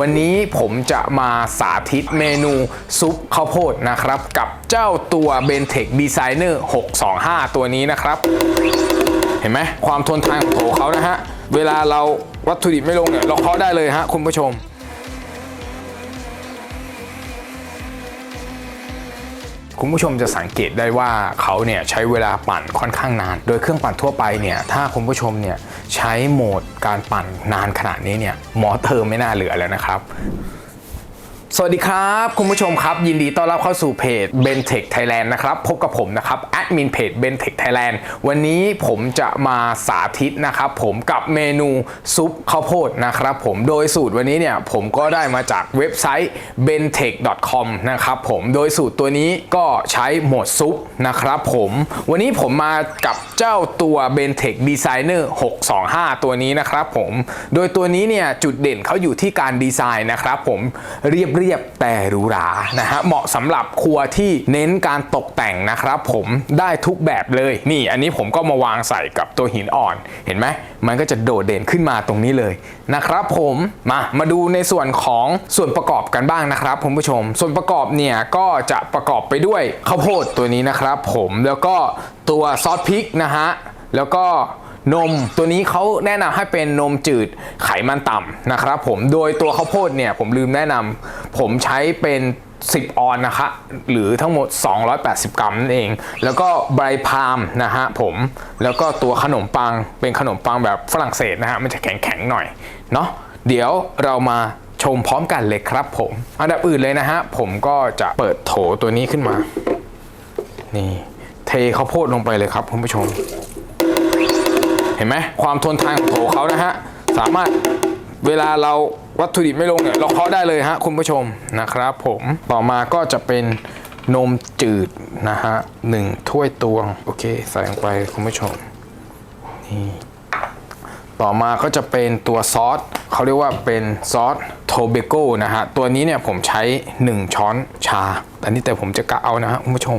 วันนี้ผมจะมาสาธิตเมนูซุปข้าวโพดนะครับ กับเจ้าตัว b e n t e c h Designer 625 ตัวนี้นะครับ เห็นไหมความทนทานของโถเขานะฮะ เวลาเราวัตถุดิบไม่ลงเนี่ยเราเคาะได้เลยฮะคุณผู้ชม คุณผู้ชมจะสังเกตได้ว่าเขาเนี่ยใช้เวลาปั่นค่อนข้างนาน โดยเครื่องปั่นทั่วไปเนี่ยถ้าคุณผู้ชมเนี่ยใช้โหมดการปั่นนานขนาดนี้เนี่ยหมอเธอไม่น่าเหลือแล้วนะครับ สวัสดีครับ คุณผู้ชมครับ ยินดีต้อนรับเข้าสู่เพจ b e n t e c h Thailand นะครับพบกับผมนะครับแอดมินเพจ b e n t e c h Thailand วันนี้ผมจะมาสาธิตนะครับผมกับเมนูซุปข้าวโพดนะครับผมโดยสูตรวันนี้เนี่ยผมก็ได้มาจากเว็บไซต์ b e n t e c h com นะครับผมโดยสูตรตัวนี้ก็ใช้โหมดซุปนะครับผมวันนี้ผมมากับเจ้าตัว b e n t e c h Designer 625 ตัวนี้นะครับผมโดยตัวนี้เนี่ยจุดเด่นเขาอยู่ที่การดีไซน์นะครับผมเรียบเรียบแต่หรูหรานะฮะเหมาะสำหรับครัวที่เน้นการตกแต่งนะครับ ผมได้ทุกแบบเลยนี่ อันนี้ผมก็มาวางใส่กับตัวหินอ่อน เห็นไหมมันก็จะโดดเด่นขึ้นมาตรงนี้เลยนะครับผมมามาดูในส่วนของส่วนประกอบกันบ้างนะครับคุณผู้ชม ส่วนประกอบเนี่ยก็จะประกอบไปด้วยข้าวโพดตัวนี้นะครับ ผมแล้วก็ตัวซอสพริกนะฮะแล้วก็ นมตัวนี้เขาแนะนำให้เป็นนมจืดไขมันต่ำนะครับผมโดยตัวข้าวโพดเนี่ยผมลืมแนะนำผมใช้เป็น 10 ออนนะคะหรือทั้งหมด 280 กรัมนั่นเอง แล้วก็ใบพามนะฮะผมแล้วก็ตัวขนมปังเป็นขนมปังแบบฝรั่งเศสนะฮะมันจะแข็งๆหน่อยเนาะเดี๋ยวเรามาชมพร้อมกันเลยครับผม อันดับอื่นเลยนะฮะ ผมก็จะเปิดโถตัวนี้ขึ้นมา นี่ เทข้าวโพดลงไปเลยครับคุณผู้ชม เห็นไหมความทนทานของโถเขานะฮะสามารถเวลาเราวัตถุดิบไม่ลงเนี่ยเราเคาะได้เลยฮะคุณผู้ชมนะครับผมต่อมาก็จะเป็นนมจืดนะฮะหนึ่งถ้วยตวง โอเคใส่ลงไปคุณผู้ชมนี่ต่อมาก็จะเป็นตัวซอสเขาเรียกว่าเป็นซอสโทเบโก้นะฮะ ตัวนี้เนี่ยผมใช้ 1 ช้อนชาแต่นี่แต่ผมจะกะเอานะฮะคุณผู้ชม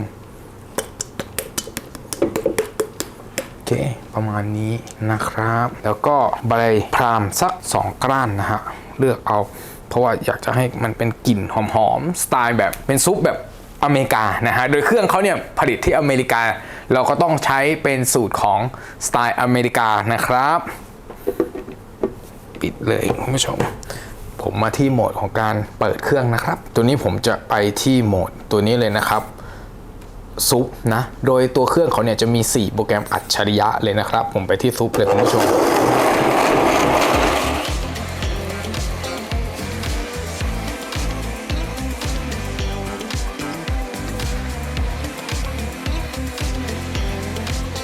โอ เค ประมาณนี้นะครับ แล้วก็ใบพรามสัก 2ก้านนะฮะ เลือกเอา เพราะว่าอยากจะให้มันเป็นกลิ่นหอมๆ สไตล์แบบเป็นซุปแบบอเมริกานะฮะ โดยเครื่องเขาเนี่ยผลิตที่อเมริกา เราก็ต้องใช้เป็นสูตรของสไตล์อเมริกานะครับ ปิดเลยคุณผู้ชม ผมมาที่โหมดของการเปิดเครื่องนะครับ ตัวนี้ผมจะไปที่โหมดตัวนี้เลยนะครับ ซุปนะ โดยตัวเครื่องเขาเนี่ยจะมี 4 โปรแกรมอัจฉริยะเลยนะครับ ผมไปที่ซุปเลยคุณผู้ชม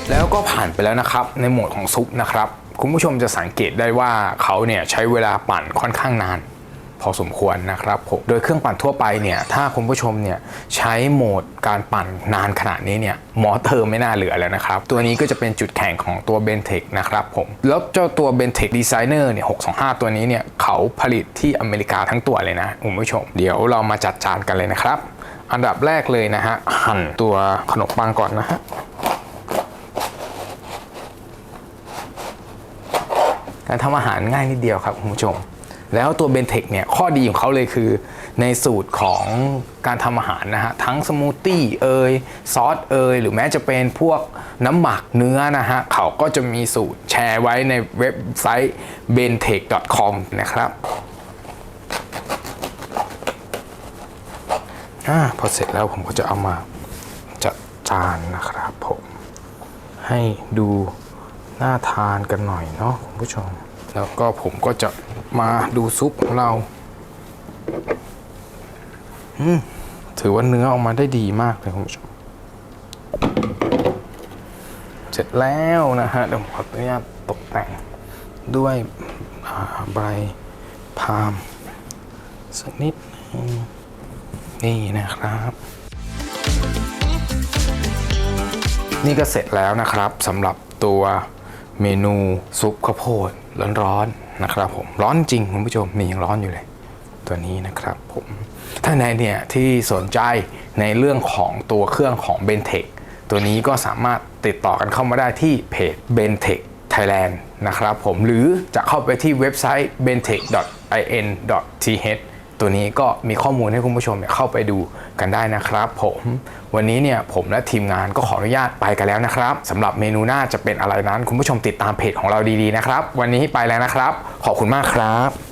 แล้วก็ผ่านไปแล้วนะครับในโหมดของซุปนะครับ คุณผู้ชมจะสังเกตได้ว่าเขาเนี่ยใช้เวลาปั่นค่อนข้างนาน พอสมควรนะครับผมโดยเครื่องปั่นทั่วไปเนี่ยถ้าคุณผู้ชมเนี่ยใช้โหมดการปั่นนานขนาดนี้เนี่ยหมอเธอไม่น่าเหลือแล้วนะครับ ตัวนี้ก็จะเป็นจุดแข็งของตัว b e n t e c นะครับผม แล้วเจ้าตัว b e n t e c Designer เนี่ย625 ตัวนี้เนี่ยเขาผลิตที่อเมริกาทั้งตัวเลยนะคุณผู้ชม เดี๋ยวเรามาจัดจานกันเลยนะครับ อันดับแรกเลยนะฮะหั่นตัวขนมปังก่อนนะฮะการทำอาหารง่ายนิดเดียวครับคุณผู้ชม แล้วตัวเบนเทคเนี่ยข้อดีของเขาเลยคือ ในสูตรของการทำอาหารนะฮะ ทั้งสมูทตี้เอยซอสเอยหรือแม้จะเป็นพวกน้ำหมักเนื้อนะฮะ เขาก็จะมีสูตรแชร์ไว้ในเว็บไซต์ bentech.com นะครับอาพอเสร็จแล้วผมก็จะเอามาจัดจานนะครับผม ให้ดูน่าทานกันหน่อยเนาะคุณผู้ชม แล้วก็ผมก็จะมาดูซุปของเราถือว่าเนื้อออกมาได้ดีมากเลยคุณผู้ชม เสร็จแล้วนะฮะ เดี๋ยวขออนุญาตตกแต่งด้วยใบพามสักนิด นี่นะครับ นี่ก็เสร็จแล้วนะครับสำหรับตัวเมนูซุปข้าวโพด ร้อนๆนะครับผมร้อนจริงคุณผู้ชมนี่ยังร้อนอยู่เลย ตัวนี้นะครับผมถ้าในเนี่ยที่สนใจในเรื่องของตัวเครื่องของ b e n t e c ตัวนี้ก็สามารถติดต่อกันเข้ามาได้ที่เพจ b e n t e c h Thailand นะครับผมหรือจะเข้าไปที่เว็บไซต์ bentech.in.th ตัวนี้ก็มีข้อมูลให้คุณผู้ชมเนี่ยเข้าไปดูกันได้นะครับ ผมวันนี้เนี่ยผมและทีมงานก็ขออนุญาตไปกันแล้วนะครับสำหรับเมนูหน้าจะเป็นอะไรนั้น คุณผู้ชมติดตามเพจของเราดีๆนะครับ วันนี้ไปแล้วนะครับ ขอบคุณมากครับ